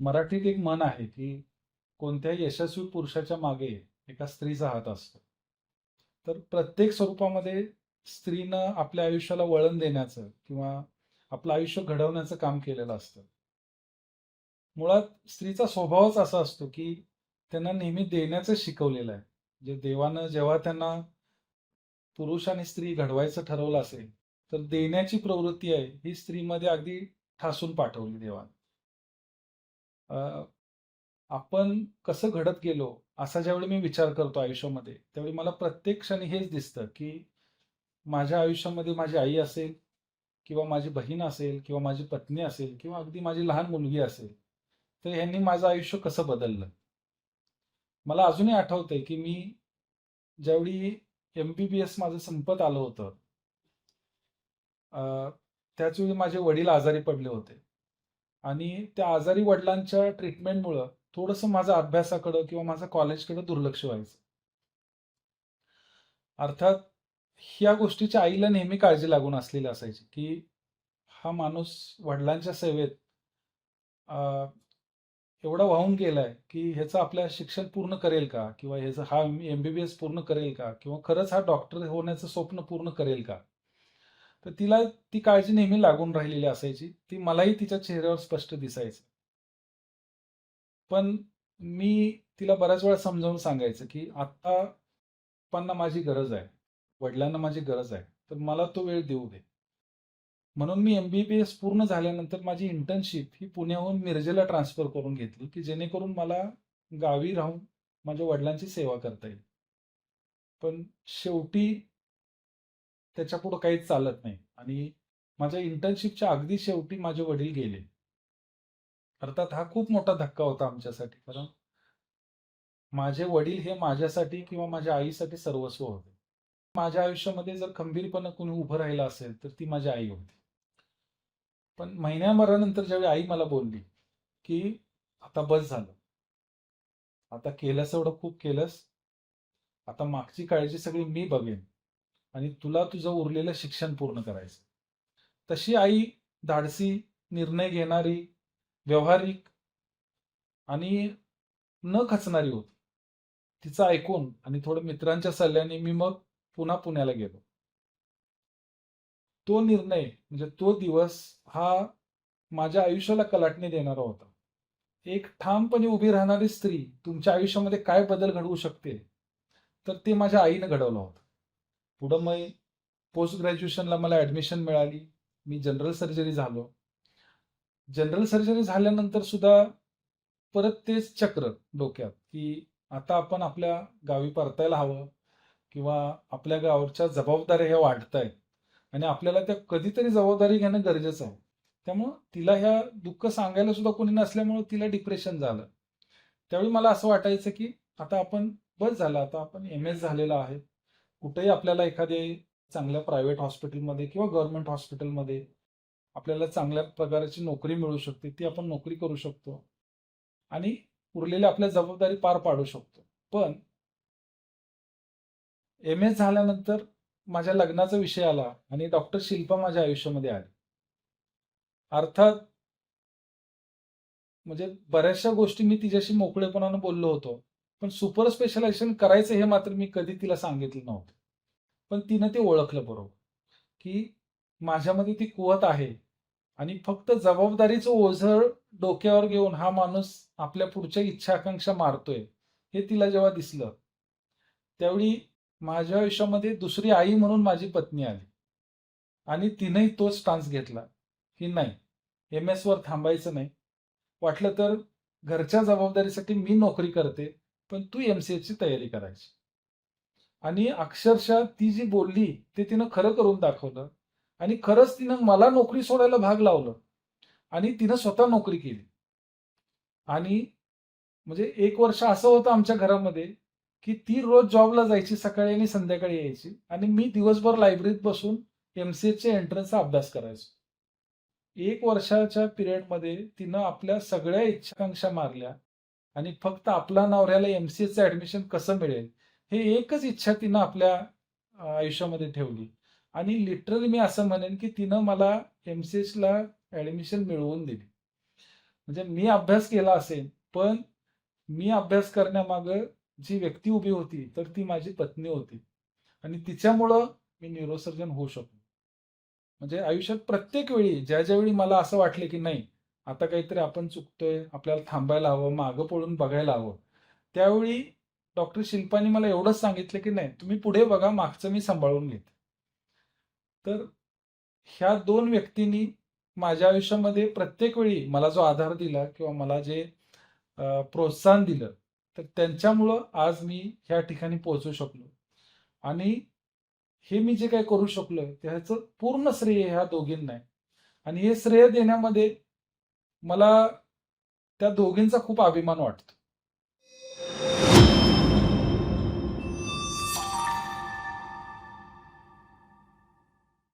मराठीत एक म्हण आहे की कोणत्याही यशस्वी पुरुषाच्या मागे एका स्त्रीचा हात असतो. तर प्रत्येक स्वरूपामध्ये स्त्रीनं आपल्या आयुष्याला वळण देण्याचं किंवा आपलं आयुष्य घडवण्याचं काम केलेलं असतं. मुळात स्त्रीचा स्वभावच असा असतो की त्यांना नेहमी देण्याचं शिकवलेलं आहे. जे देवानं जेव्हा त्यांना पुरुष आणि स्त्री घडवायचं ठरवलं असेल तर देण्याची प्रवृत्ती आहे ही स्त्रीमध्ये अगदी ठासून पाठवली देवानं. आपण कसं घडत गेलो असा ज्यावेळी मी विचार करतो आयुष्यामध्ये त्यावेळी मला प्रत्येक क्षणी हेच दिसतं की माझ्या आयुष्यामध्ये माझी आई असेल किंवा माझी बहीण असेल किंवा माझी पत्नी असेल किंवा अगदी माझी लहान मुलगी असेल तर ह्यांनी माझं आयुष्य कसं बदललं? मला अजूनही आठवतंय की मी ज्यावेळी एम बी बी एस माझं संपत आलं होतं त्याचवेळी त्याच वेळी माझे वडील आजारी पडले होते. आणि त्या आजारी वडिलांच्या ट्रीटमेंटमुळं थोडंसं माझा अभ्यासाकडं किंवा माझा कॉलेजकडं दुर्लक्ष व्हायचं. अर्थात ह्या गोष्टीच्या आईला नेहमी काळजी लागून असलेली असायची की हा माणूस वडिलांच्या सेवेत एवढा वाहून गेलाय की ह्याचं आपल्या शिक्षण पूर्ण करेल का? किंवा ह्याचं हा एम बी बी एस पूर्ण करेल का? किंवा खरंच हा डॉक्टर होण्याचं स्वप्न पूर्ण करेल का? तर तिला ती काळजी नेहमी लागून राहिलेली असायची. ती मलाही तिच्या चेहऱ्यावर स्पष्ट दिसायचं. पण मी तिला बऱ्याच वेळा समजावून सांगायचं की आता पप्पांना माझी गरज आहे. वडिलांना माझी गरज आहे. तर मला तो वेळ देऊ दे. म्हणून मी एम बी बी एस पूर्ण झाल्यानंतर माझी इंटर्नशिप ही पुण्याहून मिरजेला ट्रान्सफर करून घेतली की जेणेकरून मला गावी राहून माझ्या वडिलांची सेवा करता येईल. पण शेवटी त्याच्या पुढं काहीच चालत नाही. आणि माझ्या इंटर्नशिपच्या अगदी शेवटी माझे वडील गेले. अर्थात हा खूप मोठा धक्का होता आमच्यासाठी. कारण माझे वडील हे माझ्यासाठी किंवा माझ्या आईसाठी सर्वस्व होते. माझ्या आयुष्यामध्ये जर खंबीरपणे कोणी उभं राहिलं असेल तर ती माझी आई होती. पण महिन्याभरानंतर ज्यावेळी आई मला बोलली की आता बस झालं. आता केलंस एवढं खूप केलंस. आता मागची काळजी सगळी मी बघेन. आणि तुला तुझं उरलेलं शिक्षण पूर्ण करायचं. तशी आई धाडसी निर्णय घेणारी व्यवहारिक आणि न खचणारी होती. तिचं ऐकून आणि थोडं मित्रांच्या सल्ल्याने मी मग पुन्हा पुण्याला गेलो. तो निर्णय म्हणजे तो दिवस हा माझ्या आयुष्याला कलाटणी देणारा होता. एक ठामपणे उभी राहणारी स्त्री तुमच्या आयुष्यामध्ये काय बदल घडवू शकते? तर ते माझ्या आईनं घडवलं होतं. पुढं मग पोस्ट ग्रॅज्युएशनला मला ॲडमिशन मिळाली. मी जनरल सर्जरी झालो. जनरल सर्जरी झाल्यानंतर सुद्धा परत तेच चक्र डोक्यात की आता आपण आपल्या गावी परतायला हवं किंवा आपल्या गावच्या जबाबदाऱ्या ह्या वाढत आहेत आणि आपल्याला त्या कधीतरी जबाबदारी घेणं गरजेचं आहे. त्यामुळं तिला ह्या दुःख सांगायला सुद्धा कोणी नसल्यामुळं तिला डिप्रेशन झालं. त्यावेळी मला असं वाटायचं की आता आपण बस झालं आता आपण एम एस झालेला आहे. कुठेही आपल्याला एखादे चांगल्या प्रायव्हेट हॉस्पिटलमध्ये किंवा गव्हर्नमेंट हॉस्पिटलमध्ये आपल्याला चांगल्या प्रकारची नोकरी मिळू शकते ती आपण नोकरी करू शकतो आणि उरलेल्या आपल्या जबाबदारी पार पाडू शकतो. पण एम एस झाल्यानंतर माझ्या लग्नाचा विषय आला आणि डॉक्टर शिल्पा माझ्या आयुष्यामध्ये आली. अर्थात म्हणजे बऱ्याचशा गोष्टी मी तिच्याशी मोकळेपणानं बोललो होतो. पण सुपर स्पेशलायझेशन करायचं हे मात्र मी कधी तिला सांगितलं नव्हतं. पण तिनं ते ओळखलं बरोबर की माझ्यामध्ये ती कुवत आहे आणि फक्त जबाबदारीचं ओझं डोक्यावर घेऊन हा माणूस आपल्या पुढच्या इच्छा आकांक्षा मारतोय हे तिला जेव्हा दिसलं त्यावेळी माझ्या आयुष्यामध्ये दुसरी आई म्हणून माझी पत्नी आली. आणि तिनेही तोच स्टान्स घेतला की नाही एम एस वर थांबायचं नाही. वाटलं तर घरच्या जबाबदारीसाठी मी नोकरी करते पण तू एम सी एफची तयारी करायची. आणि अक्षरशः ती जी बोलली ते तिनं खरं करून दाखवलं. आणि खरंच तिनं मला नोकरी सोडायला भाग लावलं. आणि तिनं स्वतः नोकरी केली. आणि म्हणजे एक वर्ष असं होतं आमच्या घरामध्ये की ती रोज जॉबला जायची सकाळी आणि संध्याकाळी यायची. आणि मी दिवसभर लायब्ररीत बसून एम सी एचे एंट्रन्सचा अभ्यास करायचो. एक वर्षाच्या पिरियडमध्ये तिनं आपल्या सगळ्या इच्छाकांक्षा मारल्या. आणि फक्त आपला नवऱ्याला एम सी एचं ऍडमिशन कसं मिळेल? हे एकच इच्छा तिनं आपल्या आयुष्यामध्ये ठेवली. आणि लिटरली मी असं म्हणेन की तिनं मला एम सी एचला ऍडमिशन मिळवून दिली. म्हणजे मी अभ्यास केला असेल, पण मी अभ्यास करण्यामागं जी व्यक्ती उभी होती, तर ती माझी पत्नी होती. आणि तिच्यामुळं मी न्यूरोसर्जन होऊ शकलो. म्हणजे आयुष्यात प्रत्येक वेळी ज्या ज्यावेळी मला असं वाटलं, की नाही आता काहीतरी आपण चुकतोय, आपल्याला थांबायला हवं, मागं पळून बघायला हवं. त्यावेळी डॉक्टर शिल्पानी मला एवढंच सांगितलं, की "नाही, तुम्ही पुढे बघा, मागचं मी सांभाळून घेते." तर ह्या दोन व्यक्तींनी माझ्या आयुष्यामध्ये प्रत्येक वेळी मला जो आधार दिला किंवा मला जे प्रोत्साहन दिलं, तर त्यांच्यामुळं आज मी ह्या ठिकाणी पोहोचू शकलो आणि हे मी जे काही करू शकलो त्याचं पूर्ण श्रेय ह्या दोघींना आहे आणि हे श्रेय देण्यामध्ये मला त्या दोघींचा खूप अभिमान वाटतो.